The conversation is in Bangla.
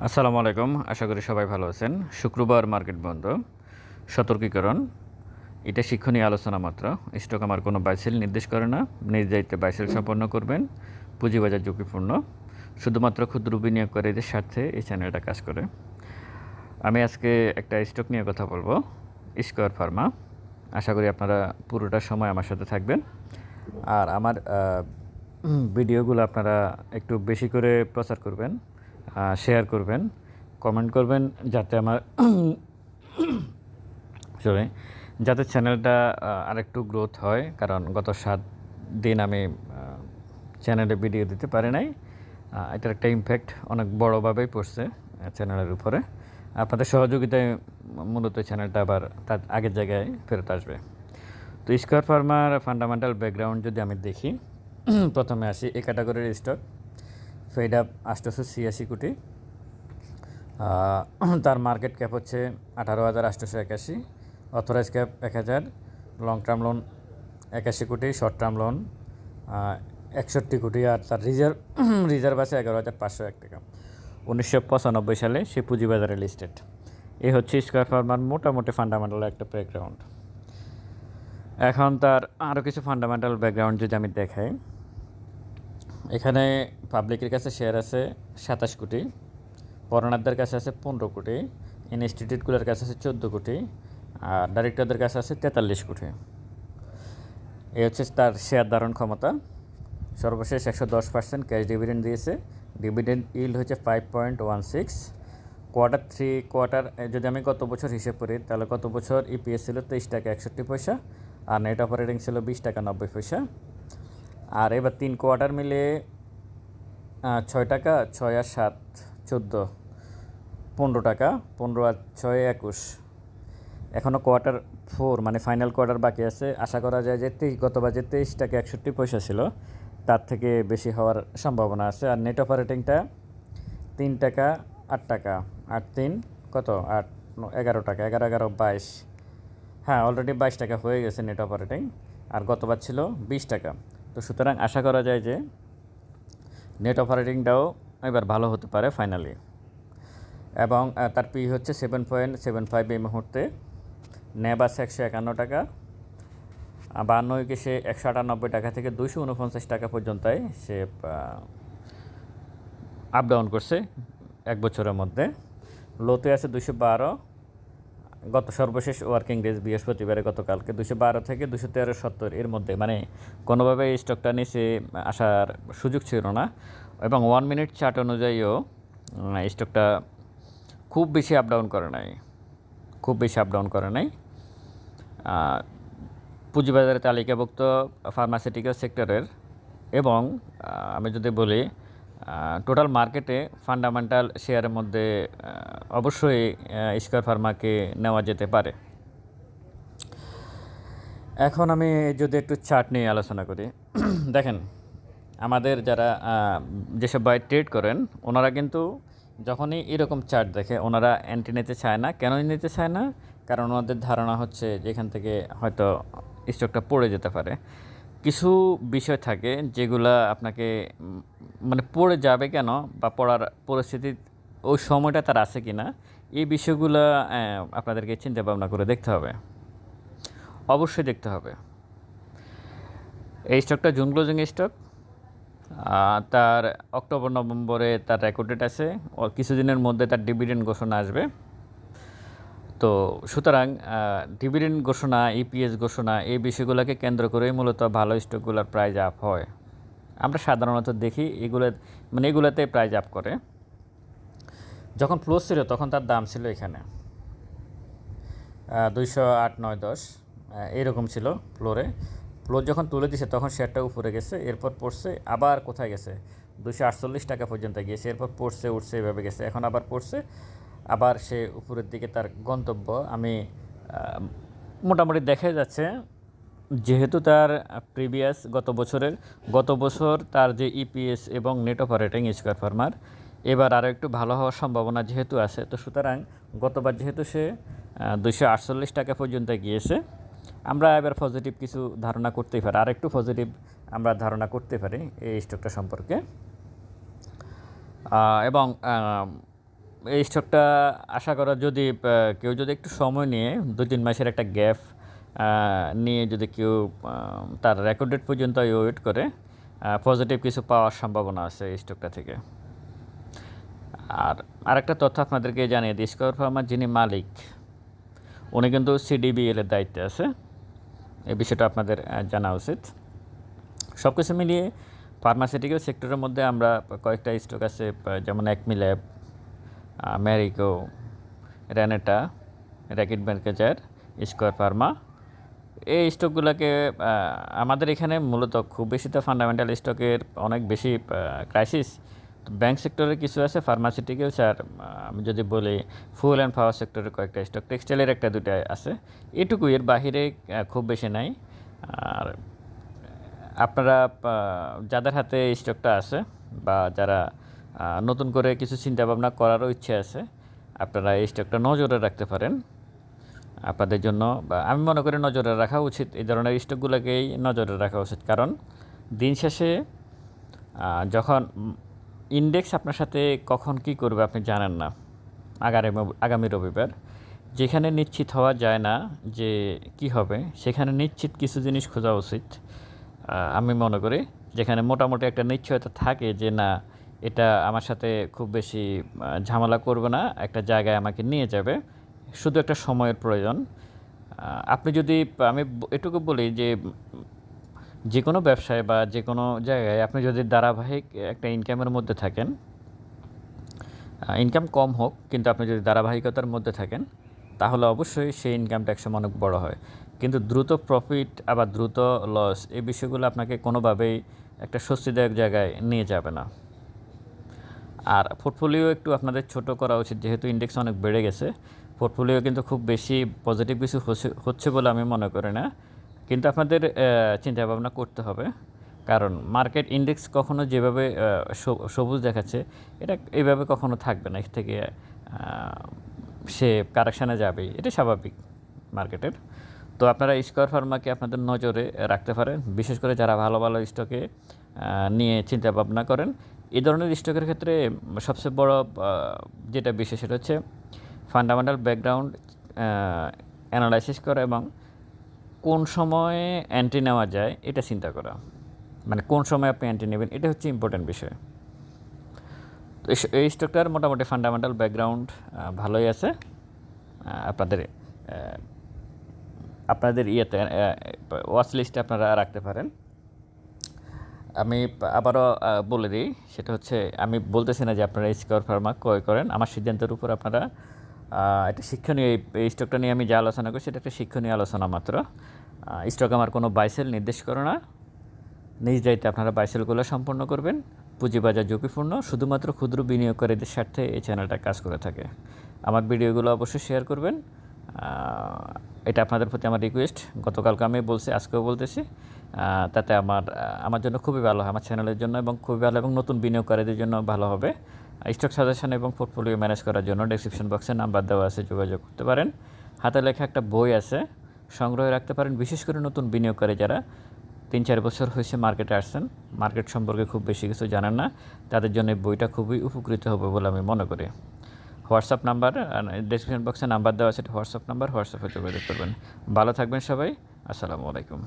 আসসালামু আলাইকুম, আশা করি সবাই ভালো আছেন। শুক্রবার মার্কেট বন্ধ, সতর্কীকরণ, এটা শিক্ষণীয় আলোচনা মাত্র। স্টক আমার কোনো বাইসেল নির্দেশ করে না নিজ দায়িত্বে বাইসেল সম্পন্ন করবেন, পুঁজিবাজার ঝুঁকিপূর্ণ। শুধুমাত্র ক্ষুদ্র বিনিয়োগকারীদের স্বার্থে এই চ্যানেলটা কাজ করে। আমি আজকে একটা স্টক নিয়ে কথা বলব, স্কোয়ার ফার্মা। আশা করি আপনারা পুরোটা সময় আমার সাথে থাকবেন। আর আমার ভিডিওগুলো আপনারা একটু বেশি করে প্রচার করবেন। শেয়ার করবেন কমেন্ট করবেন যাতে আমার সরি যাতে চ্যানেলটা আরেকটু গ্রোথ হয়, কারণ গত সাত দিন আমি চ্যানেলে ভিডিও দিতে পারি নাই। এটার একটা ইমপ্যাক্ট অনেক বড়োভাবেই পড়ছে চ্যানেলের উপরে। আপনাদের সহযোগিতায় মূলত চ্যানেলটা আবার তার আগের জায়গায় ফেরত আসবে। তো স্কোয়ার ফার্মার ফান্ডামেন্টাল ব্যাকগ্রাউন্ড যদি আমি দেখি, প্রথমে আসি, এ ক্যাটাগরির স্টক ফেড আপ আষ্টশো ছিয়াশি কোটি। তার মার্কেট ক্যাপ হচ্ছে আঠারো হাজার আটশোশো একাশি। অথরাইজ ক্যাপ এক হাজার। লং টার্ম লোন একাশি কোটি। শর্ট টার্ম লোন একষট্টি কোটি। আর তার রিজার্ভ রিজার্ভ আছে এগারো হাজার পাঁচশো এক টাকা। উনিশশো পঁচানব্বই সালে সে পুঁজিবাজারে লিস্টেড এই হচ্ছে স্কোয়ার ফার্মার মোটামুটি ফান্ডামেন্টাল একটা ব্যাকগ্রাউন্ড এখন তার আরও কিছু ফান্ডামেন্টাল ব্যাকগ্রাউন্ড যদি আমি দেখাই। এখানে পাবলিকের কাছে শেয়ার আছে সাতাশ কোটি পরনারদের কাছে আছে পনেরো কোটি ইনস্টিটিউটগুলোর কাছে আছে চোদ্দ কোটি, আর ডাইরেক্টরদের কাছে আছে তেতাল্লিশ কোটি। এই হচ্ছে তার শেয়ার ধারণ ক্ষমতা। সর্বশেষ একশো দশ পার্সেন্ট ক্যাশ ডিভিডেন্ড দিয়েছে। ডিভিডেন্ড ইল্ড হচ্ছে five point one six quarter three quarter যদি আমি গত বছর হিসেব করি, তাহলে গত বছর ইপিএস ছিল তেইশ টাকা একষট্টি পয়সা, আর নেট অপারেটিং ছিল বিশ টাকা নব্বই পয়সা। আর এবার তিন কোয়ার্টার মিলে ছয় টাকা, ছয় আর সাত, চোদ্দ। পনেরো টাকা, পনেরো আর ছয়, একুশ। এখনও কোয়ার্টার ফোর মানে ফাইনাল কোয়ার্টার বাকি আছে। আশা করা যায় যে তেইশ গতবার যে তেইশ টাকা একষট্টি পয়সা ছিল। তার থেকে বেশি হওয়ার সম্ভাবনা আছে। আর নেট অপারেটিংটা তিন টাকা, আট টাকা। আট তিন, কত? আট এগারো টাকা, এগারো এগারো, বাইশ। হ্যাঁ অলরেডি বাইশ টাকা হয়ে গেছে নেট অপারেটিং আর গতবার ছিল বিশ টাকা। তো সুতরাং আশা করা যায় যে নেট অপারেটিংটাও এবার ভালো হতে পারে ফাইনালি এবং তার পি হচ্ছে সেভেন পয়েন্ট সেভেন ফাইভ এই মুহূর্তে। ন্যাব আছে একশো একান্ন টাকা। আর বান্নইকে সে একশো আটানব্বই টাকা থেকে দুশো উনপঞ্চাশ টাকা পর্যন্ত সে আপ ডাউন করছে এক বছরের মধ্যে। লোতে আছে দুশো বারো। গত সর্বশেষ ওয়ার্কিং ডেজ বৃহস্পতিবারে গতকালকে দুশো বারো থেকে দুশো তেরো সত্তর এর মধ্যে মানে কোনোভাবে এই স্টকটা নিচে আসার সুযোগ ছিল না এবং ওয়ান মিনিট চার্ট অনুযায়ীও এই স্টকটা খুব বেশি আপ ডাউন করে নাই, খুব বেশি আপ ডাউন করে নাই। পুঁজিবাজারে তালিকাভুক্ত ফার্মাসিউটিক্যাল সেক্টরের এবং আমি যদি বলি টোটাল মার্কেটে ফান্ডামেন্টাল শেয়ারের মধ্যে অবশ্যই স্কোয়ার ফার্মাকে নেওয়া যেতে পারে। এখন আমি যদি একটু চার্ট নিয়ে আলোচনা করি। দেখেন, আমাদের যারা যেসব বাই ট্রেড করেন, ওনারা কিন্তু যখনই এরকম চার্ট দেখে, ওনারা অ্যান্টি নিতে চায় না। কেন নিতে চায় না? কারণ ওনাদের ধারণা হচ্ছে যেখান থেকে হয়তো স্টকটা পড়ে যেতে পারে। কিছু বিষয় থাকে যেগুলা আপনাকে মানে পড়ে যাবে কেন বা পড়ার পরিস্থিতি ওই সময়টা তার আছে কি না এই বিষয়গুলো আপনাদেরকে চিন্তা ভাবনা করে দেখতে হবে। অবশ্যই দেখতে হবে। এই স্টকটা জুন ক্লোজিং স্টক তার অক্টোবর, নভেম্বরে তার রেকর্ডেড আছে, ও কিছুদিনের মধ্যে তার ডিভিডেন্ড ঘোষণা আসবে। তো সুতরাং ডিভিডেন্ড ঘোষণা ইপিএস ঘোষণা, এই বিষয়গুলোকে কেন্দ্র করেই মূলত ভালো স্টকগুলোর প্রাইজ আপ হয়। আমরা সাধারণত দেখি এগুলো মানে এগুলোতে প্রাইজ আপ করে। যখন ফ্লোর ছিল, তখন তার দাম ছিল এখানে। দুইশো আট, নয় দশ এইরকম ছিল ফ্লোরে ফ্লোর যখন তুলে দিছে, তখন শেয়ারটা উপরে গেছে, এরপর পড়ছে, আবার কোথায় গেছে? দুশো আটচল্লিশ টাকা পর্যন্ত গিয়েছে, এরপর পড়ছে, উঠছে, এভাবে গেছে। এখন আবার পড়ছে, আবার সে উপরের দিকে তার গন্তব্য। আমি মোটামুটি দেখা যাচ্ছে যেহেতু তার প্রিভিয়াস গত বছরের, গত বছর তার যে ইপিএস এবং নেট অপারেটিং স্কোয়ার ফার্মার এবার আরও একটু ভালো হওয়ার সম্ভাবনা যেহেতু আছে, তো সুতরাং গতবার যেহেতু সে দুশো আটচল্লিশ টাকা পর্যন্ত গিয়েছে, আমরা এবার পজিটিভ কিছু ধারণা করতেই পারি। আর একটু পজিটিভ আমরা ধারণা করতে পারি এই স্টকটা সম্পর্কে। এবং এই স্টকটা আশা করা যদি কেউ যদি একটু সময় নিয়ে দু তিন মাসের একটা গ্যাপ নিয়ে যদি কেউ তার রেকর্ড ডেট পর্যন্ত ওয়েট করে পজিটিভ কিছু পাওয়ার সম্ভাবনা আছে এই স্টকটা থেকে। আর আরেকটা তথ্য আপনাদেরকে জানিয়ে দিই স্কোয়ার ফার্মার যিনি মালিক, উনি কিন্তু সিডিবিএল এর দায়িত্বে আছে। এই বিষয়টা আপনাদের জানা উচিত। সব কিছু মিলিয়ে ফার্মাসিউটিক্যাল সেক্টরের মধ্যে আমরা কয়েকটা স্টক আছে যেমন Acme lab Marico Renata Reckitt Benckiser Square Pharma এই স্টকগুলোকে আমাদের এখানে মূলত খুব বেশি তো ফান্ডামেন্টাল স্টকের অনেক বেশি ক্রাইসিস ব্যাংক সেক্টরে কিছু আছে ফার্মাসিউটিক্যালস আর আমি যদি বলি ফুয়েল অ্যান্ড পাওয়ার সেক্টরের কয়েকটা স্টক টেক্সটাইলের একটা দুটা আছে। এটুকু এর বাহিরে খুব বেশি নাই। আর আপনারা যাদের হাতে এই স্টকটা আছে বা যারা নতুন করে কিছু চিন্তা ভাবনা করারও ইচ্ছে আছে, আপনারা এই স্টকটা নজরে রাখতে পারেন। আপনাদের জন্য বা আমি মনে করি নজরে রাখা উচিত এই ধরনের স্টকগুলোকেই নজরে রাখা উচিত। কারণ দিন শেষে যখন ইন্ডেক্স আপনার সাথে কখন কি করবে আপনি জানেন না আগামী আগামী রবিবার। যেখানে নিশ্চিত হওয়া যায় না যে কি হবে, সেখানে নিশ্চিত কিছু জিনিস খোঁজা উচিত। আমি মনে করি যেখানে মোটামুটি একটা নিশ্চয়তা থাকে যে না, এটা আমার সাথে খুব বেশি ঝামেলা করবে না, একটা জায়গায় আমাকে নিয়ে যাবে। শুধু একটা সময়ের প্রয়োজন। আপনি যদি, আমি এটুকু বলি যে যে কোনো ব্যবসায় বা যে কোনো জায়গায় আপনি যদি ধারাবাহিক একটা ইনকামের মধ্যে থাকেন ইনকাম কম হোক, কিন্তু আপনি যদি ধারাবাহিকতার মধ্যে থাকেন, তাহলে অবশ্যই সেই ইনকামটা একসময় অনেক বড় হয়। কিন্তু দ্রুত প্রফিট আবার দ্রুত লস এই বিষয়গুলো আপনাকে কোনোভাবেই একটা স্বস্তিদায়ক জায়গায় নিয়ে যাবে না। আর পোর্টফোলিও একটু আপনাদের ছোট করা উচিত, যেহেতু ইন্ডেক্স অনেক বেড়ে গেছে। পোর্টফোলিও কিন্তু খুব বেশি পজিটিভ কিছু হচ্ছে- বলে আমি মনে করি না। কিন্তু আপনাদের চিন্তা ভাবনা করতে হবে। কারণ মার্কেট ইন্ডেক্স কখনো যেভাবে সবুজ দেখাচ্ছে, এটা এইভাবে কখনো থাকবে না। এর থেকে সে কারেকশানে যাবেই। এটা স্বাভাবিক মার্কেটের তো আপনারা স্কোয়ার ফার্মাকে আপনাদের নজরে রাখতে পারেন। বিশেষ করে যারা ভালো ভালো স্টকে নিয়ে চিন্তা ভাবনা করেন এই ধরনের স্টকের ক্ষেত্রে সবচেয়ে বড় যেটা বিশেষ সেটা হচ্ছে ফান্ডামেন্টাল ব্যাকগ্রাউন্ড অ্যানালাইসিস করা এবং কোন সময়ে অ্যান্টি নেওয়া যায়, এটা চিন্তা করা। মানে কোন সময় আপনি অ্যান্টি নেবেন, এটা হচ্ছে ইম্পর্ট্যান্ট বিষয়। তো এই স্টকটার মোটামুটি ফান্ডামেন্টাল ব্যাকগ্রাউন্ড ভালোই আছে। আপনাদের আপনাদের ইয়েতে ওয়াচ লিস্টে আপনারা রাখতে পারেন। আমি আবারও বলে দিই, সেটা হচ্ছে, আমি বলতেছি না যে আপনারা স্কোয়ার ফার্মা ক্রয় করেন। আমার সিদ্ধান্তের উপর আপনারা একটা শিক্ষণীয় এই- স্টকটা নিয়ে আমি যা আলোচনা করছি সেটা একটা শিক্ষণীয় আলোচনা মাত্র। স্টক আমার কোনো বাইসেল নির্দেশ করে না। নিজ দায়িত্বে আপনারা বাইসেলগুলো সম্পন্ন করবেন। পুঁজিবাজার ঝুঁকিপূর্ণ, শুধুমাত্র ক্ষুদ্র বিনিয়োগকারীদের স্বার্থে এই চ্যানেলটা কাজ করে থাকে। আমার ভিডিওগুলো অবশ্যই শেয়ার করবেন। এটা আপনাদের প্রতি আমার রিকোয়েস্ট গতকালকে আমি বলছি, আজকেও বলতেছি। তাতে আমার আমার জন্য খুবই ভালো হয়, আমার চ্যানেলের জন্য এবং খুবই ভালো এবং নতুন বিনিয়োগকারীদের জন্য ভালো হবে। স্টক সাজেশন এবং পোর্টফোলিও ম্যানেজ করার জন্য ডেসক্রিপশন বক্সে নাম্বার দেওয়া আছে, যোগাযোগ করতে পারেন। হাতে লেখা একটা বই আছে, সংগ্রহে রাখতে পারেন। বিশেষ করে নতুন বিনিয়োগকারী যারা তিন চার বছর হয়েছে মার্কেটে আসছেন, মার্কেট সম্পর্কে খুব বেশি কিছু জানেন না, তাদের জন্য বইটা খুবই উপকৃত হবে বলে আমি মনে করি। হোয়াটসঅ্যাপ নাম্বার ডিসক্রিপশন বক্সে নাম্বার দেওয়া আছে, হোয়াটসঅ্যাপ নাম্বার, হোয়াটসঅ্যাপে যোগাযোগ করবেন। ভালো থাকবেন সবাই, আসসালামু আলাইকুম।